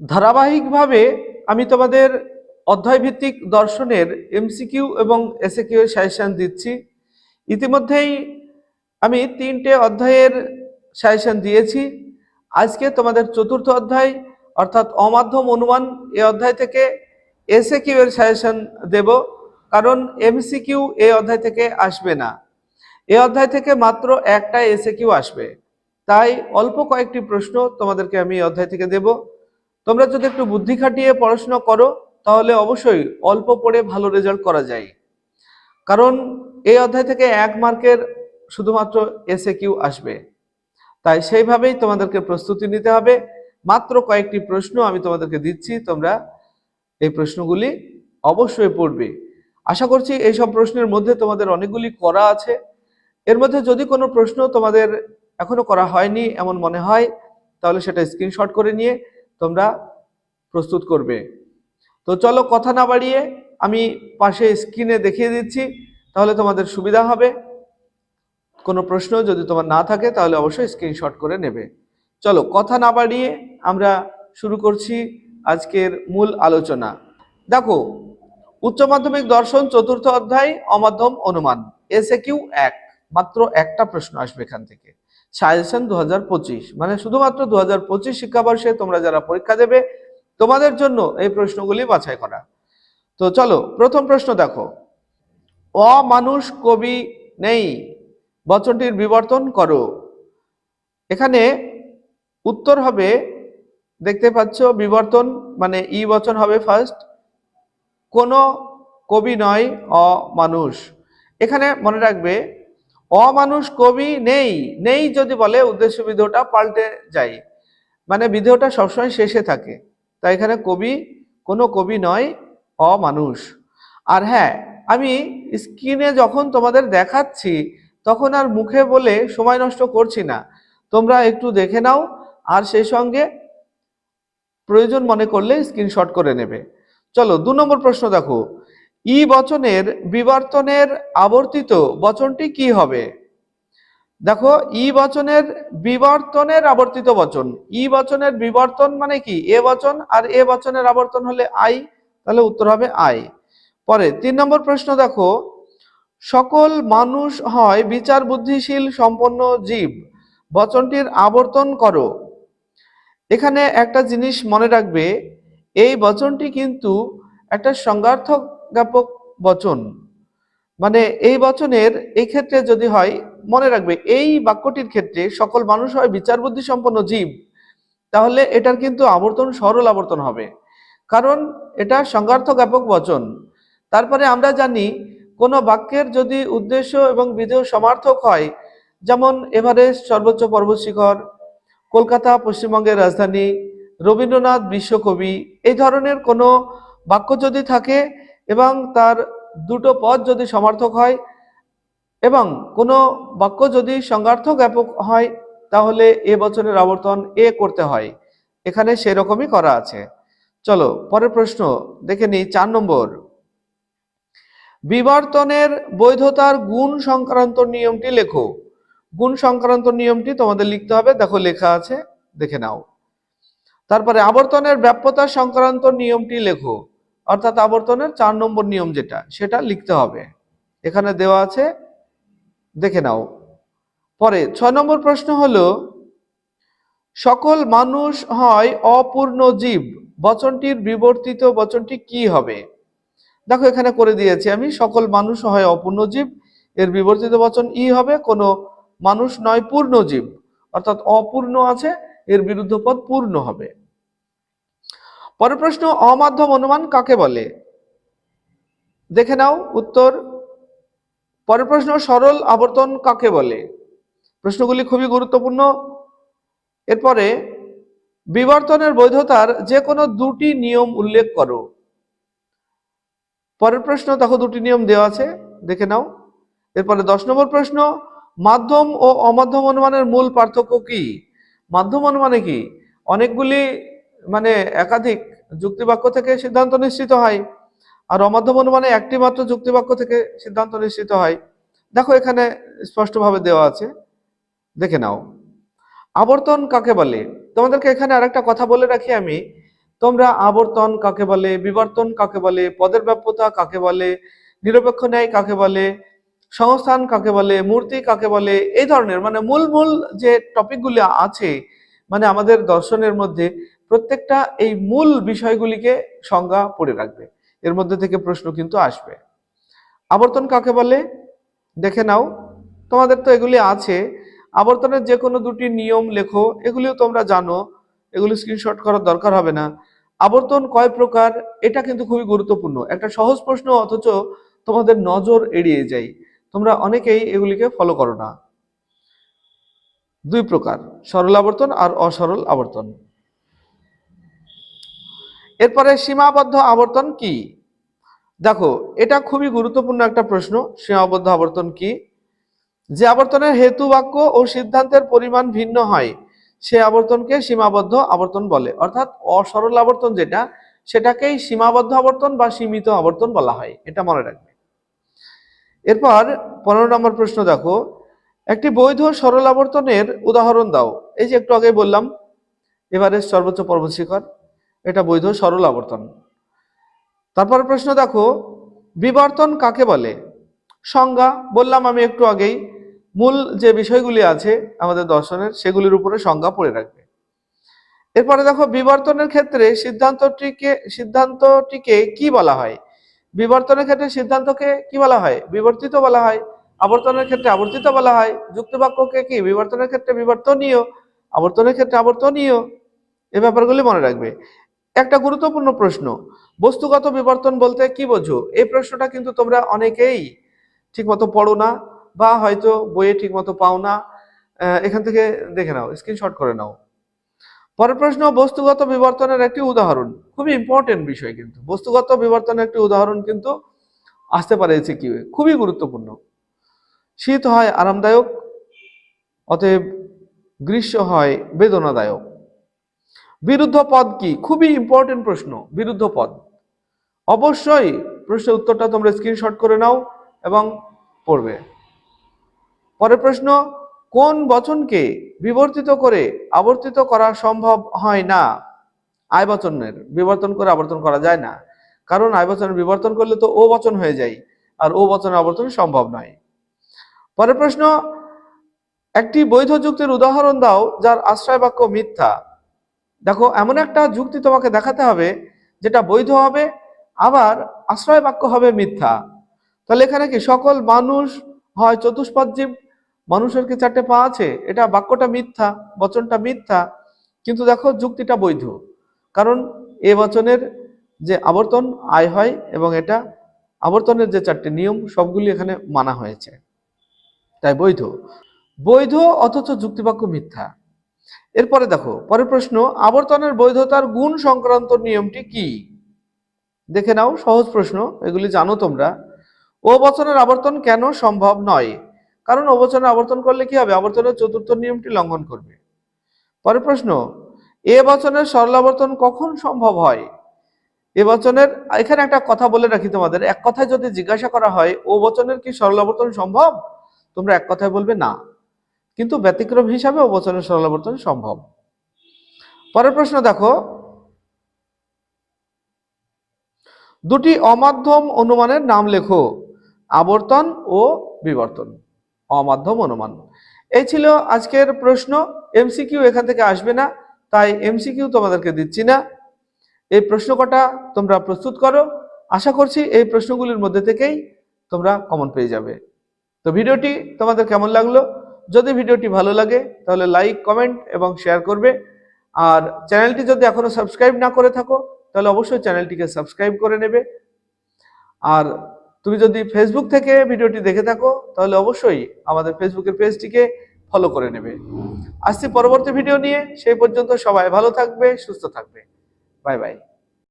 ধারাবাহিকভাবে আমি তোমাদের অধ্যায়ভিত্তিক দর্শনের এমসিকিউ এবং এসএকিউ সাজেশন দিচ্ছি। ইতিমধ্যেই আমি তিনটে অধ্যায়ের সাজেশন দিয়েছি। আজকে তোমাদের চতুর্থ অধ্যায়, অর্থাৎ অমাধ্যম অনুমান, এ অধ্যায় থেকে এসএকিউ এর সাজেশন দেব, কারণ এমসিকিউ এ অধ্যায় থেকে আসবে না। এ অধ্যায় থেকে মাত্র একটা এসএকিউ আসবে। তাই অল্প কয়েকটি প্রশ্ন তোমাদেরকে আমি অধ্যায় থেকে দেব। তোমরা যদি একটু বুদ্ধি খাটিয়ে পড়াশোনা করো, তাহলে অবশ্যই অল্প পড়ে ভালো রেজাল্ট করা যায়। কারণ এই অধ্যায় থেকে এক মার্কের শুধুমাত্র এসে কিউ আসবে। তাই সেইভাবেই তোমাদেরকে প্রস্তুতি নিতে হবে। মাত্র কয়েকটি প্রশ্ন আমি তোমাদেরকে দিচ্ছি, তোমরা এই প্রশ্নগুলি অবশ্যই পড়বে। আশা করছি এইসব প্রশ্নের মধ্যে তোমাদের অনেকগুলি করা আছে। এর মধ্যে যদি কোনো প্রশ্ন তোমাদের এখনও করা হয়নি, এমন মনে হয়, তাহলে সেটা স্ক্রিনশট করে নিয়ে তোমরা প্রস্তুত করবে। তো চলো কথা না বাড়িয়ে আমি পাশে স্ক্রিনে দেখিয়ে দিচ্ছি, তাহলে তোমাদের সুবিধা হবে। কোনো প্রশ্ন যদি তোমার না থাকে, তাহলে অবশ্যই স্ক্রিনশট করে নেবে। চলো কথা না বাড়িয়ে আমরা শুরু করছি আজকের মূল আলোচনা। দেখো, উচ্চ মাধ্যমিক দর্শন চতুর্থ অধ্যায় অমাধ্যম অনুমান এসে কিউ এক। মাত্র একটা প্রশ্ন আসবে এখান থেকে। সাজেশন দু হাজার পঁচিশ। মানে শুধুমাত্র দু হাজার পঁচিশ শিক্ষাবর্ষে তোমরা যারা পরীক্ষা দেবে, তোমাদের জন্য এই প্রশ্নগুলি বাছাই করা। তো চলো, প্রথম প্রশ্ন দেখো। অমানুষ কবি নেই, বচনটির বিবর্তন করো। এখানে উত্তর হবে, দেখতে পাচ্ছ বিবর্তন মানে ই বচন হবে ফার্স্ট কোনো কবি নয়, অমানুষ। এখানে মনে রাখবে অমানুষ কবি নেই নেই যদি বলে উদ্দেশ্য বিধেয়টা পাল্টে যায়। মানে বিধেয়টা সবসময় শেষে থাকে। তাই এখানে কবি, কোনো কবি নয়, অমানুষ। আর হ্যাঁ আমি স্ক্রিনে যখন তোমাদের দেখাচ্ছি, তখন আর মুখে বলে সময় নষ্ট করছি না। তোমরা একটু দেখে নাও, আর সেই সঙ্গে প্রয়োজন মনে করলে স্ক্রিনশট করে নেবে। চলো, দু নম্বর প্রশ্ন দেখো। ই বচনের বিবর্তনের আবর্তিত বচনটি কি হবে? দেখো, ই বচনের বিবর্তনের আবর্তিত বচন। ই বচনের বিবর্তন মানে কি? এ বচন আর এ বচনের আবর্তন হলে আই, তাহলে উত্তর হবে আই। পরে, তিন নম্বর প্রশ্ন দেখো, সকল মানুষ হয় বিচার বুদ্ধিশীল সম্পন্ন জীব। বচনটির আবর্তন করো। এখানে একটা জিনিস মনে রাখবে, এই বচনটি কিন্তু একটা সংজ্ঞার্থক জ্ঞাপক বচন। মানে এই বচনের, এই ক্ষেত্রে যদি হয়, মনে রাখবে, এই বাক্যটির ক্ষেত্রে সকল মানুষ হয় বিচার বুদ্ধি সম্পন্ন জীব। তাহলে এটার কিন্তু আবর্তন, সরল আবর্তন হবে। কারণ এটা সংজ্ঞার্থ জ্ঞাপক বচন। তারপরে আমরা জানি, কোনো বাক্যের যদি উদ্দেশ্য এবং বিধেয় সমার্থক হয়, যেমন এভারেস্ট, সর্বোচ্চ পর্বত শিখর, কলকাতা, পশ্চিমবঙ্গের রাজধানী, রবীন্দ্রনাথ বিশ্বকবি এই ধরনের কোনো বাক্য যদি থাকে এবং তার দুটো পদ যদি সমার্থক হয় এবং কোনো বাক্য যদি সংজ্ঞার্থক জ্ঞাপক হয়, তাহলে এ বচনের আবর্তন এ করতে হয়। এখানে সেরকমই করা আছে। চলো, পরের প্রশ্ন দেখে নিই, চার নম্বর। বিবর্তনের বৈধতার গুণ সংক্রান্ত নিয়মটি লেখো। গুণ সংক্রান্ত নিয়মটি তোমাদের লিখতে হবে। দেখো, লেখা আছে, দেখে নাও। তারপরে, আবর্তনের ব্যাপ্যতা সংক্রান্ত নিয়মটি লেখো। অর্থাৎ আবর্তনের চার নম্বর নিয়ম যেটা, সেটা লিখতে হবে। এখানে দেওয়া আছে, দেখে নাও। পরে, ছয় নম্বর প্রশ্ন হলো, সকল মানুষ হয় অপূর্ণ জীব, বচনটির বিবর্তিত বচনটি কি হবে? দেখো, এখানে করে দিয়েছি আমি, সকল মানুষ হয় অপূর্ণ জীব, এর বিবর্তিত বচন ই হবে, কোনো মানুষ নয় পূর্ণ জীব। অর্থাৎ অপূর্ণ আছে, এর বিরুদ্ধ পদ পূর্ণ হবে। পরের প্রশ্ন, অমাধ্যম অনুমান কাকে বলে? দেখে নাও উত্তর। পরের প্রশ্ন, সরল আবর্তন কাকে বলে? প্রশ্নগুলি খুবই গুরুত্বপূর্ণ। এরপরে, বিবর্তনের বৈধতার যে কোনো দুটি নিয়ম উল্লেখ করো। পরের প্রশ্ন, দেখো দুটি নিয়ম দেওয়া আছে, দেখে নাও। এরপরে দশ নম্বর প্রশ্ন, মাধ্যম ও অমাধ্যম অনুমানের মূল পার্থক্য কি? মাধ্যম অনুমানে কি? অনেকগুলি মানে একাধিক যুক্তিবাক্য থেকে সিদ্ধান্ত নিশ্চিত হয়। আর অমাধ্যম অনুমানে একটি মাত্র যুক্তিবাক্য থেকে সিদ্ধান্ত নিশ্চিত হয়। দেখো এখানে স্পষ্টভাবে দেওয়া আছে। দেখে নাও। আবর্তন কাকে বলে? তোমাদেরকে এখানে আরেকটা কথা বলে রাখি আমি। তোমরা আবর্তন কাকে বলে, বিবর্তন কাকে বলে, পদের ব্যাপ্যতা কাকে বলে, নিরপেক্ষ ন্যায় কাকে বলে, সংস্থান কাকে বলে, মূর্তি কাকে বলে, এই ধরনের মানে মূল মূল যে টপিকগুলি আছে মানে আমাদের দর্শনের মধ্যে প্রত্যেকটা এই মূল বিষয়গুলিকে সংজ্ঞা পড়ে রাখবে। এর মধ্যে থেকে প্রশ্ন কিন্তু আসবে। আবর্তন কাকে বলে? দেখে নাও। তোমাদের তো এগুলি আছে। আবর্তনের যে কোনো দুটি নিয়ম লেখো, এগুলিও তোমরা জানো। এগুলি স্ক্রিনশট করার দরকার হবে না। আবর্তন কয় প্রকার? এটা কিন্তু খুবই গুরুত্বপূর্ণ। একটা সহজ প্রশ্ন, অথচ তোমাদের নজর এড়িয়ে যায়। তোমরা অনেকেই এগুলিকে ফলো করো না। দুই প্রকার, সরল আবর্তন আর অসরল আবর্তন। এরপরে সীমাবদ্ধ আবর্তন কি? দেখো, এটা খুবই গুরুত্বপূর্ণ একটা প্রশ্ন, সীমাবদ্ধ আবর্তন কি? যে আবর্তনের হেতু বাক্য ও সিদ্ধান্তের পরিমাণ ভিন্ন হয়, সে আবর্তনকে সীমাবদ্ধ আবর্তন বলে। অর্থাৎ অসরল আবর্তন যেটা, সেটাকেই সীমাবদ্ধ আবর্তন বা সীমিত আবর্তন বলা হয়। এটা মনে রাখবে। এরপর পনেরো নম্বর প্রশ্ন দেখো। একটি বৈধ সরল আবর্তনের উদাহরণ দাও। এই যে একটু আগে বললাম এবারে সর্বোচ্চ পর্বত শিখর এটা বৈধ, সরল আবর্তন। তারপর প্রশ্ন, দেখো, বিবর্তন কাকে বলে? সংজ্ঞা, বললাম আমি একটু আগেই, মূল যে বিষয়গুলি আছে আমাদের দর্শনের, সেগুলির উপরে সংজ্ঞা পড়ে রাখবে। এরপরে দেখো, বিবর্তনের ক্ষেত্রে সিদ্ধান্তটিকে সিদ্ধান্তটিকে কি বলা হয়? বিবর্তনের ক্ষেত্রে সিদ্ধান্তকে কি বলা হয়? বিবর্তিত বলা হয়। আবর্তনের ক্ষেত্রে আবর্তিত বলা হয়। যুক্তবাক্যকে কি? বিবর্তনের ক্ষেত্রে বিবর্তনীয়। আবর্তনের ক্ষেত্রে আবর্তনীয়। এ ব্যাপারগুলি মনে রাখবে। একটা গুরুত্বপূর্ণ প্রশ্ন। বস্তুগত বিবর্তন বলতে কি বোঝো? এই প্রশ্নটা কিন্তু তোমরা অনেকেই ঠিকমতো পড়ো না বা হয়তো বইয়ে ঠিকমতো পাও না। এখান থেকে দেখে নাও স্ক্রিনশট করে নাও। পরের প্রশ্ন, বস্তুগত বিবর্তনের একটি উদাহরণ। খুবই ইম্পর্টেন্ট বিষয় কিন্তু। বস্তুগত বিবর্তনের একটি উদাহরণ কিন্তু আসতে পারে কি খুবই গুরুত্বপূর্ণ। শীত হয় আরামদায়ক, অতএব গ্রীষ্ম হয় বেদনাদায়ক। বিরুদ্ধ পদ কি? খুবই ইম্পর্টেন্ট প্রশ্ন, বিরুদ্ধ পদ। অবশ্যই প্রশ্নের উত্তরটা তোমরা স্ক্রিনশট করে নাও এবং পড়বে। পরের প্রশ্ন, কোন বচনকে বিবর্তিত করে আবর্তিত করা সম্ভব হয় না? আয় বচনের, বিবর্তন করে আবর্তন করা যায় না। কারণ আয় বচনের বিবর্তন করলে তো ও বচন হয়ে যায়, আর ও বচনের আবর্তন সম্ভব নয়। পরের প্রশ্ন, একটি বৈধ যুক্তির উদাহরণ দাও যার আশ্রয় বাক্য মিথ্যা। দেখো, এমন একটা যুক্তি তোমাকে দেখাতে হবে, যেটা বৈধ হবে, আবার আশ্রয় বাক্য হবে মিথ্যা। তাহলে এখানে কি সকল মানুষ হয় চতুষ্পদ জীব? মানুষের কি চারটে পা আছে? এটা বাক্যটা মিথ্যা, বচনটা মিথ্যা, কিন্তু দেখো যুক্তিটা বৈধ। কারণ এ বচনের যে আবর্তন, আয় হয়, এবং এটা আবর্তনের যে চারটে নিয়ম, সবগুলি এখানে মানা হয়েছে। তাই বৈধ। বৈধ অথচ যুক্তিবাক্য মিথ্যা। এরপরে দেখো, পরের প্রশ্ন, আবর্তনের বৈধতার গুণ সংক্রান্ত নিয়মটি কি? দেখে নাও, সহজ প্রশ্ন, এগুলি জানো তোমরা। ও বচনের আবর্তন কেন সম্ভব নয়? কারণ ও আবর্তন করলে কি হবে? আবর্তনের চতুর্থ নিয়মটি লঙ্ঘন করবে। পরের প্রশ্ন, এ বচনের সরলাবর্তন কখন সম্ভব হয়? এ বচনের, এখানে একটা কথা বলে রাখি তোমাদের, এক কথায় যদি জিজ্ঞাসা করা হয়, ও বচনের কি সরলাবর্তন সম্ভব? তোমরা এক কথায় বলবে, না। কিন্তু ব্যতিক্রম হিসাবে ও বচনের সরলাবর্তন সম্ভব। পরের প্রশ্ন দেখো, দুটি অমাধ্যম অনুমানের নাম লেখো, আবর্তন ও বিবর্তন। অমাধ্যম অনুমান। এই ছিল আজকের প্রশ্ন, এমসিকিউ এখান থেকে আসবে না, তাই এমসিকিউ তোমাদেরকে দিচ্ছি না। এই প্রশ্ন কটা তোমরা প্রস্তুত করো। আশা করছি এই প্রশ্নগুলির মধ্যে থেকেই তোমরা কমন পেয়ে যাবে। তো ভিডিওটি তোমাদের কেমন লাগল? যদি ভিডিওটি ভালো লাগে, তাহলে লাইক কমেন্ট এবং শেয়ার করবে। আর চ্যানেলটি যদি এখনও সাবস্ক্রাইব না করে থাকো, তাহলে অবশ্যই চ্যানেলটিকে সাবস্ক্রাইব করে নেবে। আর তুমি যদি ফেসবুক থেকে ভিডিওটি দেখে থাকো, তাহলে অবশ্যই আমাদের ফেসবুকের পেজটিকে ফলো করে নেবে। আসছি পরবর্তী ভিডিও নিয়ে। সেই পর্যন্ত সবাই ভালো থাকবে, সুস্থ থাকবে। Bye bye